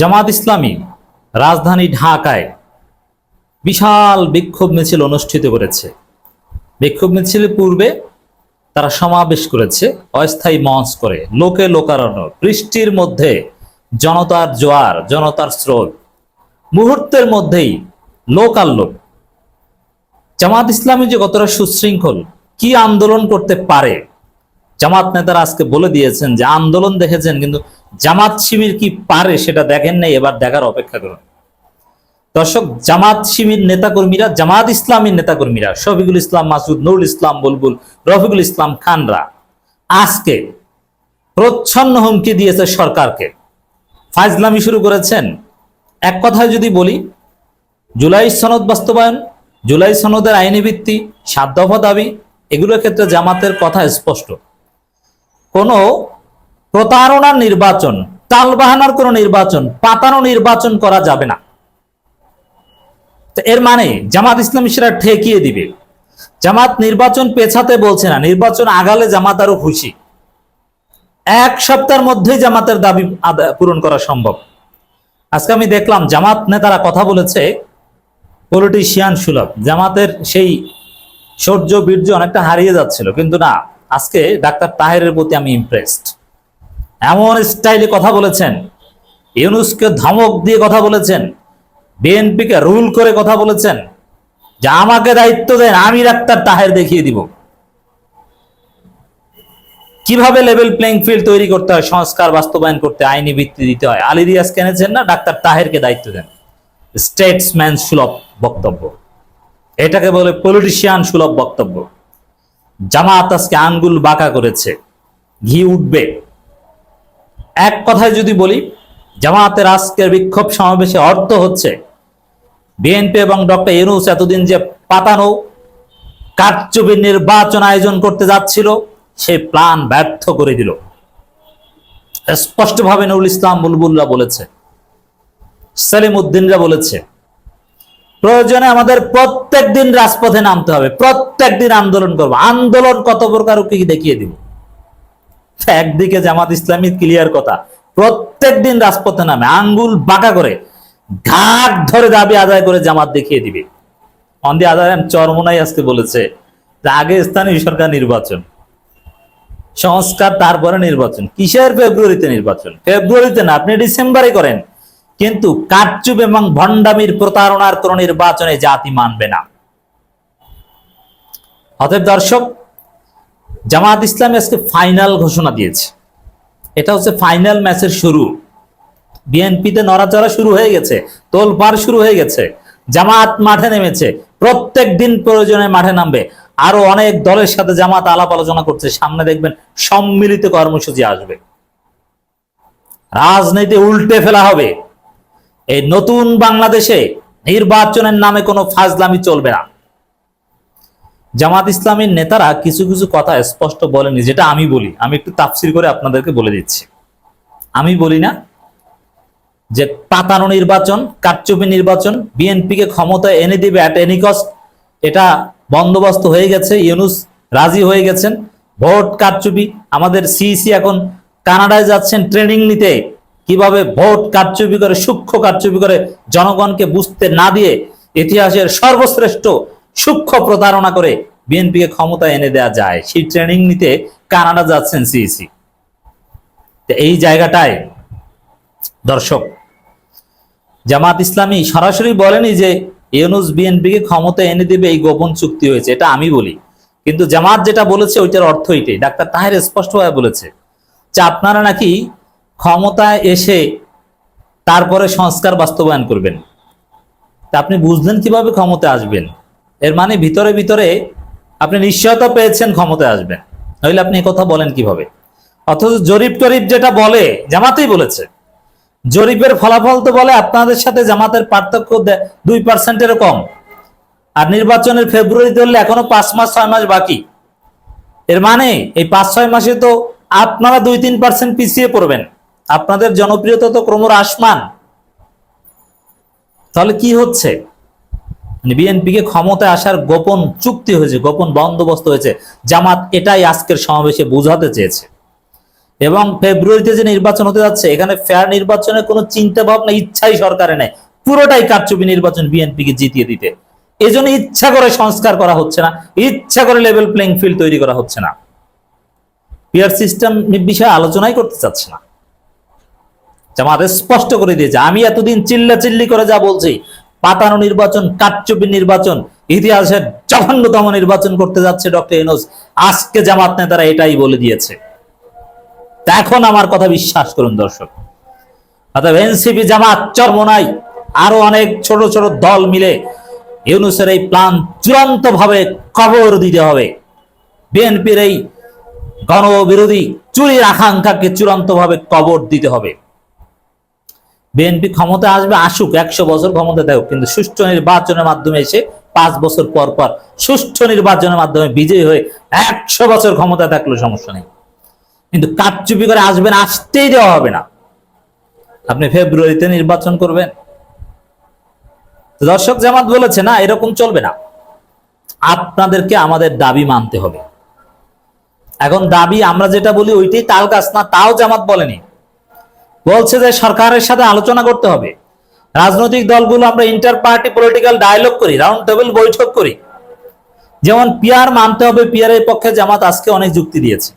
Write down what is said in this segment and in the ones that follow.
জামাত ইসলামী রাজধানী ঢাকায় বিশাল বিক্ষোভ মিছিল অনুষ্ঠিত করেছে। বিক্ষোভ মিছিলের পূর্বে তারা সমাবেশ করেছে অস্থায়ী মঞ্চ করে, লোকে লোকারণ্য, বৃষ্টির মধ্যে জনতার জোয়ার, জনতার স্রোত। মুহূর্তের মধ্যেই লোক আর লোক জামাত ইসলামী যে কতটা সুশৃঙ্খল, কি আন্দোলন করতে পারে? জামাত নেতারা আজকে বলে দিয়েছেন যে আন্দোলন দেখেছেন, কিন্তু জামাত শিবির কি পারে সেটা দেখেন নাই, এবার দেখার অপেক্ষা করুন। দর্শক, জামাত শিবির নেতাকর্মীরা, জামাত ইসলামীর নেতাকর্মীরা, শফিকুল ইসলাম মাসুদ নুরুল ইসলাম, বুলবুল, রফিকুল ইসলাম খানরা, আজকে প্রচ্ছন্ন হুমকি দিয়েছে সরকারকে। ফাজলামি শুরু করেছেন। এক কথায় যদি বলি, জুলাই সনদ বাস্তবায়ন, জুলাই সনদের আইনি ভিত্তি, সাত দফা দাবি, এগুলোর ক্ষেত্রে জামাতের কথা স্পষ্ট। কোনো প্রতারণার নির্বাচন টালবাহানার কোনো নির্বাচন, পাতানো নির্বাচন করা যাবে না। এর মানে জামাত ইসলামী সেটা ঠেকিয়ে দিবে। জামাত নির্বাচন পেছাতে বলছে না, নির্বাচন আগালে জামাত আরও খুশি। এক সপ্তাহের মধ্যেই জামাতের দাবি পূরণ করা সম্ভব। আজকে আমি দেখলাম জামাত নেতারা কথা বলেছে, পলিটিশিয়ান সুলভ। জামাতের সেই শৌর্য বীর্য অনেকটা হারিয়ে যাচ্ছিল, কিন্তু না, আজকে ডাক্তার তাহেরের প্রতি আমি ইমপ্রেসড এমন স্টাইলে কথা বলেছেন। ইউনুসকে ধমক দিয়ে কথা বলেছেন। বিএনপিকে রুল করে কথা বলেছেন। যে আমাকে দায়িত্ব দেন, আমি ডাক্তার তাহের দেখিয়ে দিব। কীভাবে লেভেল প্লেইং ফিল্ড তৈরি করতে হয়, সংস্কার বাস্তবায়ন করতে আইনি ভিত্তি দিতে হয়? আলী কেনেছেন না? ডাক্তার তাহেরকে দায়িত্ব দেন। স্টেটসম্যান সুলভ বক্তব্য। এটাকে বলে পলিটিশিয়ান সুলভ বক্তব্য। জামাত আজকে আঙ্গুল বাঁকা করেছে। ঘি উঠবে। এক কথায় যদি বলি জামাতের আজকের বিক্ষোভ সমাবেশে অর্থ হচ্ছে বিএনপি এবং ডক্টর ইউনুস এতদিন যে পাতানো কারচুপির নির্বাচন আয়োজন করতে যাচ্ছিল সেই প্ল্যান ব্যর্থ করে দিল। স্পষ্টভাবে নুরুল ইসলাম বুলবুল্লাহ বলেছে সেলিম উদ্দিনরা বলেছে, প্রয়োজনে আমাদের প্রত্যেক দিন রাজপথে নামতে হবে প্রত্যেক দিন আন্দোলন করব। আন্দোলন কত প্রকার কি দেখিয়ে দিব। একদিকে জামাত ইসলামী ক্লিয়ার কথা। প্রত্যেক দিন রাজপথে নামে, আঙ্গুল বাঁকা করে, ঘাট ধরে দাবি আদায় করে জামাত দেখিয়ে দিবে। অন্দি আদায় চরমনাই আজকে বলেছে যে আগে স্থানীয় সরকার নির্বাচন, সংস্কার, তারপরে নির্বাচন। কিসের ফেব্রুয়ারিতে নির্বাচন? ফেব্রুয়ারিতে না, আপনি ডিসেম্বরে করেন। কিন্তু কারচুপ এবং ভণ্ডামির প্রতারণার কোন নির্বাচনে জাতি মানবে না। অতএব দর্শক জামাত ইসলামী আজকে ফাইনাল ঘোষণা দিয়েছে। এটা হচ্ছে ফাইনাল ম্যাচের শুরু। বিএনপিতে নড়াচড়া শুরু হয়ে গেছে, তোলপাড় শুরু হয়ে গেছে, জামাত মাঠে নেমেছে, প্রত্যেক দিন প্রয়োজনে মাঠে নামবে। আরও অনেক দলের সাথে জামাত আলাপ আলোচনা করছে, সামনে দেখবেন সম্মিলিত কর্মসূচি আসবে। রাজনীতি উল্টে ফেলা হবে। এই নতুন বাংলাদেশে নির্বাচনের নামে কোনো ফাজলামি চলবে না। জামাত ইসলামের নেতারা কিছু কিছু কথা স্পষ্ট বলেনি, যেটা আমি বলি। আমি একটু তাফসির করে আপনাদেরকে বলে দিচ্ছি। আমি বলি না যে পাতানো নির্বাচন, কারচুপি নির্বাচন, বিএনপিকে ক্ষমতায় এনে দিবে অ্যাট এনি কস্ট এটা বন্দোবস্ত হয়ে গেছে, ইউনুস রাজি হয়ে গেছেন। ভোট, কারচুপি, আমাদের সিইসি এখন কানাডায় যাচ্ছেন ট্রেনিং নিতে। কীভাবে ভোট, কারচুপি করে, সূক্ষ্ম কারচুপি করে জনগণকে বুঝতে না দিয়ে ইতিহাসের সর্বশ্রেষ্ঠ সূক্ষ্ম প্রতারণা করে বিএনপিকে ক্ষমতা এনে দেওয়া যায়। সেই ট্রেনিং নিতে কানাডা যাচ্ছেন সিইসি এই জায়গাটায় দর্শক, জামাত ইসলামী সরাসরি বলেনি যে ইউনুস বিএনপিকে ক্ষমতা এনে দেবে, এই গোপন চুক্তি হয়েছে, এটা আমি বলি। কিন্তু জামাত যেটা বলেছে, ওইটার অর্থ এটাই। ডাক্তার তাহের স্পষ্টভাবে বলেছে যে আপনারা নাকি ক্ষমতায় এসে তারপরে সংস্কার বাস্তবায়ন করবেন। তা আপনি বুঝলেন কীভাবে ক্ষমতা আসবেন? এর মানে ভিতরে ভিতরে আপনি নিশ্চয়তা পেয়েছেন, ক্ষমতায় আসবেন নইলে আপনি কথা বলেন কীভাবে? অথচ জরিপ টরিপ যেটা বলে, জামাতেই বলেছে। জরিপের ফলাফল তো বলে আপনাদের সাথে জামাতের পার্থক্য দুই পার্সেন্টেরও কম। আর নির্বাচনের ফেব্রুয়ারি ধরলে এখনও পাঁচ মাস, ছয় মাস বাকি। এর মানে এই পাঁচ, ছয় মাসে তো আপনারা দুই, তিন পার্সেন্ট পিছিয়ে পড়বেন। আপনাদের জনপ্রিয়তা তো ক্রমশ আসমান তাহলে কি হচ্ছে? বিএনপিকে ক্ষমতায় আসার গোপন চুক্তি হয়েছে, গোপন বন্দোবস্ত হয়েছে। জামাত এটাই আজকের সমাবেশে বোঝাতে চেয়েছে। এবং ফেব্রুয়ারিতে যে নির্বাচন হতে যাচ্ছে, এখানে ফেয়ার নির্বাচনের কোনো চিন্তা ভাবনা ইচ্ছাই সরকারে নেই। পুরোটাই কারচুপি নির্বাচন বিএনপিকে জিতিয়ে দিতে। এই জন্য ইচ্ছা করে সংস্কার করা হচ্ছে না, ইচ্ছা করে লেভেল প্লেইং ফিল্ড তৈরি করা হচ্ছে না। পিয়ার সিস্টেম বিষয়ে আলোচনাই করতে চাচ্ছে না। জামাত স্পষ্ট করে দিয়েছে, আমি এতদিন চিল্লা চিল্লি করে যা বলছি পাতানো নির্বাচন কাটচুপি নির্বাচন, ইতিহাসের জঘন্যতম নির্বাচন করতে যাচ্ছে ডক্টর ইনোজ আজকে জামাত নেতারা এটাই বলে দিয়েছে। এখন আমার কথা বিশ্বাস করুন দর্শক। অর্থাৎ এনসিপি জামাত, চরমনাই, আরও অনেক ছোট ছোট দল মিলে ইউনুসের এই প্ল্যান চূড়ান্ত ভাবে কবর দিতে হবে। বিএনপির এই গণবিরোধী চুরির আকাঙ্ক্ষাকে চূড়ান্ত ভাবে কবর দিতে হবে। বিএনপি ক্ষমতা আসবে, আসুক, একশো বছর ক্ষমতা দেয় কিন্তু সুষ্ঠু নির্বাচনের মাধ্যমে এসে পাঁচ বছর পর পর সুষ্ঠু নির্বাচনের মাধ্যমে বিজয়ী হয়ে একশো বছর ক্ষমতা থাকলে, সমস্যা নেই। কিন্তু কারচুপি করে আসবেন, আসতেই দেওয়া হবে না। আপনি ফেব্রুয়ারিতে নির্বাচন করবেন। দর্শক, জামাত বলেছে, না, এরকম চলবে না। আপনাদেরকে আমাদের দাবি মানতে হবে। এখন দাবি আমরা যেটা বলি, ওইটাই তাল গাছ, না তাও জামাত বলেনি। বলছে যে সরকারের সাথে আলোচনা করতে হবে। রাজনৈতিক দলগুলো আমরা ইন্টার পার্টি পলিটিক্যাল ডায়ালগ করি রাউন্ড টেবিল বৈঠক করি। যেমন পিয়ার মানতে হবে পিয়ারের পক্ষে জামাত আজকে অনেক যুক্তি দিয়েছে।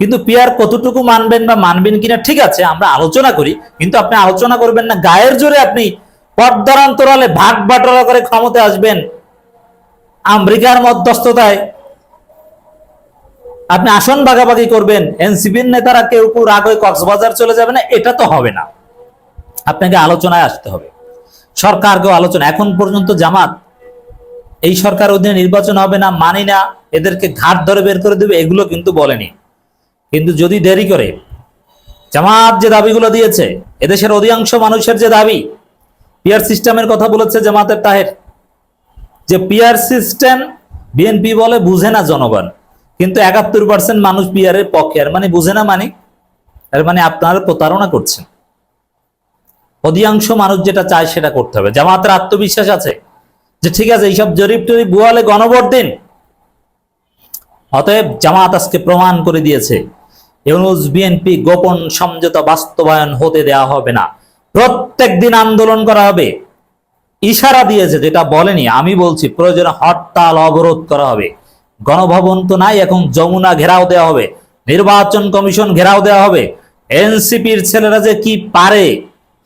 কিন্তু পিয়ার কতটুকু মানবেন বা মানবেন কিনা ঠিক আছে, আমরা আলোচনা করি, কিন্তু আপনি আলোচনা করবেন না, গায়ের জোরে আপনি পর্দারান্তরালে ভাগ বাটোয়ারা করে ক্ষমতা আসবেন। আমেরিকার মধ্যস্থতায় আপনি আসন ভাগাভাগি করবেন, এনসিপির নেতারা কেউ কেউ রাগ হয়ে কক্সবাজার চলে যাবে না, এটা তো হবে না। আপনাকে আলোচনায় আসতে হবে। সরকারকেও আলোচনা, এখন পর্যন্ত জামাত, এই সরকার অধীনে নির্বাচন হবে না, মানি না, এদেরকে ঘাট ধরে বের করে দেবে, এগুলো কিন্তু বলেনি। কিন্তু যদি দেরি করে, জামাত যে দাবিগুলো দিয়েছে, এদেশের অধিকাংশ মানুষের যে দাবি পিয়ার সিস্টেমের কথা বলেছে জামাতের তাহের, যে পিয়ার সিস্টেম বিএনপি বলে বুঝে না জনগণ। কিন্তু একাত্তর পার্সেন্ট মানুষ পিয়ারের পক্ষে, আর মানে বুঝে না মানে এর মানে আপনারা প্রতারণা করছেন অধিকাংশ মানুষ যেটা চায় সেটা করতে হবে। জামাতের আত্মবিশ্বাস আছে যে ঠিক আছে, এইসব জরিপ টরিপ বুয়ালে গণভোট দিন। অতএব জামাত আজকে প্রমাণ করে দিয়েছে, ইউনুস বিএনপি গোপন সমঝোতা বাস্তবায়ন হতে দেওয়া হবে না। প্রত্যেক দিন আন্দোলন করা হবে। ইশারা দিয়েছে যেটা বলেনি, আমি বলছি প্রয়োজনে হরতাল অবরোধ করা হবে। গণভবন তো নাই, এখন যমুনা ঘেরাও দেওয়া হবে। নির্বাচন কমিশন ঘেরাও দেওয়া হবে। এনসিপির ছেলেরা যে কি পারে,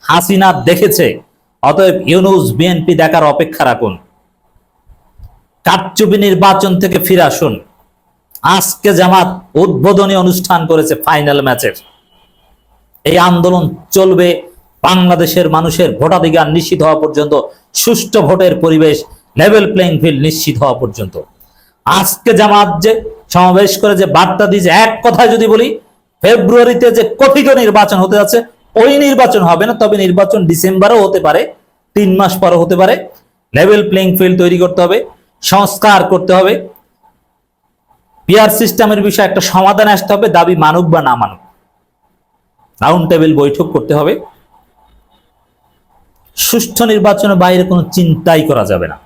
হাসিনা দেখেছে। অতএব ইউনুস বিএনপি দেখার অপেক্ষা রাখুন। কারচুপি নির্বাচন থেকে ফিরে আসুন। আজকে জামাত উদ্বোধনী অনুষ্ঠান করেছে ফাইনাল ম্যাচের এই আন্দোলন চলবে বাংলাদেশের মানুষের ভোটাধিকার নিশ্চিত হওয়া পর্যন্ত, সুষ্ঠু ভোটের পরিবেশ লেভেল প্লেইং ফিল্ড নিশ্চিত হওয়া পর্যন্ত। আজকে জামাত যে সমাবেশ করে যে বার্তা দিয়েছে, এক কথায় যদি বলি, ফেব্রুয়ারিতে যে কথিত নির্বাচন হতে যাচ্ছে, ওই নির্বাচন হবে না, তবে নির্বাচন ডিসেম্বরও হতে পারে, তিন মাস পরও হতে পারে। লেভেল প্লেইং ফিল্ড তৈরি করতে হবে, সংস্কার করতে হবে। পিয়ার সিস্টেমের বিষয়ে একটা সমাধান আসতে হবে, দাবি মানুক বা না মানুক। রাউন্ড টেবিল বৈঠক করতে হবে। সুষ্ঠু নির্বাচনের বাইরে কোনো চিন্তাই করা যাবে না।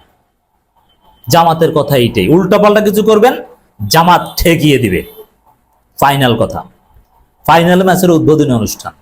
জামাতের কথা এইটাই। উল্টাপাল্টা কিছু করবেন, জামাত ঠেকিয়ে দিবে। ফাইনাল কথা। ফাইনাল ম্যাচের উদ্বোধনী অনুষ্ঠান।